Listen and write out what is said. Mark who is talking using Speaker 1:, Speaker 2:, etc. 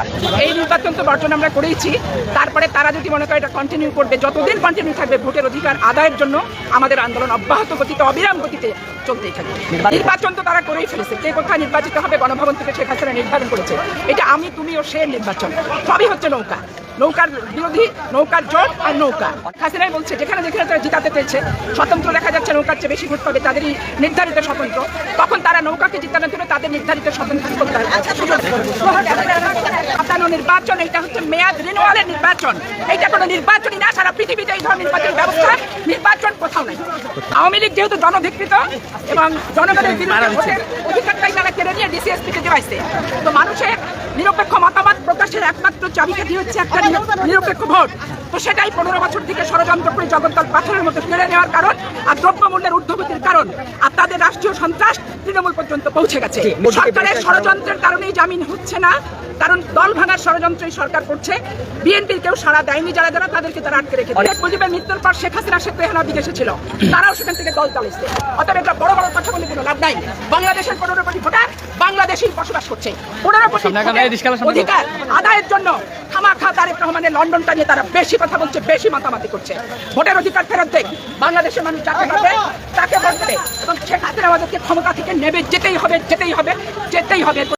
Speaker 1: অধিকার
Speaker 2: এই নির্বাচন তো বর্জন আমরা করেইছি। তারপরে তারা যদি মনে করে এটা কন্টিনিউ করবে যতদিন কন্টিনিউ থাকবে ভোটের অধিকার আদায়ের জন্য আমাদের আন্দোলন অব্যাহত গতিতে অবিরাম গতিতে চলতেই থাকবে।
Speaker 1: নির্বাচন-
Speaker 2: নির্বাচন তো তারা করেই ফেলেছে। কে কোথায় নির্বাচিত হবে গণভবন থেকে শেখ হাসিনা নির্ধারণ করেছে। এটা আমি তুমি ও সে নির্বাচন। সবই হচ্ছে নৌকা। নৌকার বিরোধী নৌকার জোট আর নৌকা। হাসিনাই বলছে যেখানে যেখানে তারা জিতাতে চেয়েছে স্বতন্ত্র দেখা যাচ্ছে নৌকার চেয়ে বেশি ভোট পাবে তাদেরই নির্ধারিত স্বতন্ত্র। তখন তারা নৌকাকে জিতানোর জন্য তাদের নির্ধারিত স্বতন্ত্র নির্বাচন এটা হচ্ছে মেয়াদ রিনুয়ালের নির্বাচন। এটা কোনো নির্বাচনই না সারা পৃথিবীতে এই ধরনের নির্বাচন ব্যবস্থা নির্বাচন কোথাও নাই। আওয়ামী লীগ যেহেতু জনধিকৃত এবং জনগণের অধিকারটাই তারা কেড়ে নিয়ে ডিসিএসপিতে দেওয়াইছে তো মানুষের নিরপেক্ষ মতামত প্রকাশের একমাত্র চাবিকাঠি হচ্ছে একটা নিরপেক্ষ ভোট। তো সেটাই পনেরো বছর থেকে ষড়যন্ত্র করে জগদ্দল পাথরের মতো কেড়ে নেওয়ার কারণ আর দ্রব্যমূল্যের ঊর্ধ্বগতির কারণ। আর তাদের রাষ্ট্রীয় সন্ত্রাস তৃণমূল পর্যন্ত পৌঁছে গেছে। সরকারের ষড়যন্ত্রের কারণেই জামিন হচ্ছে না কারণ দল ভাঙার ষড়যন্ত্রই সরকার করছে। বিএনপির কেউ সারা দেয়নি যারা যারা তাদেরকে তারা আটকে রেখে শেখ মুজিবের মৃত্যুর পর শেখ হাসিনা শেখ রেহানা বিদেশে ছিল। তারাও সেখান থেকে দল চালিয়েছে। অতএব এটা বড় বড় কথা বলে কোনো লাভ নাই। বাংলাদেশের পনেরো কোটি ভোটার বাংলাদেশেই বসবাস করছে।
Speaker 1: সামনে
Speaker 2: অধিকার আদায়ের জন্য খামাখা তারেক রহমানের লন্ডনটা নিয়ে তারা বেশি কথা বলছে বেশি মাতামাতি করছে। ভোটের অধিকার ফেরত দেয় বাংলাদেশের মানুষ যাকে পাবে তাকে ভোট দেবে। এবং সেক্ষেত্রে আমাদেরকে ক্ষমতা থেকে নেবে যেতেই হবে যেতেই হবে যেতেই হবে।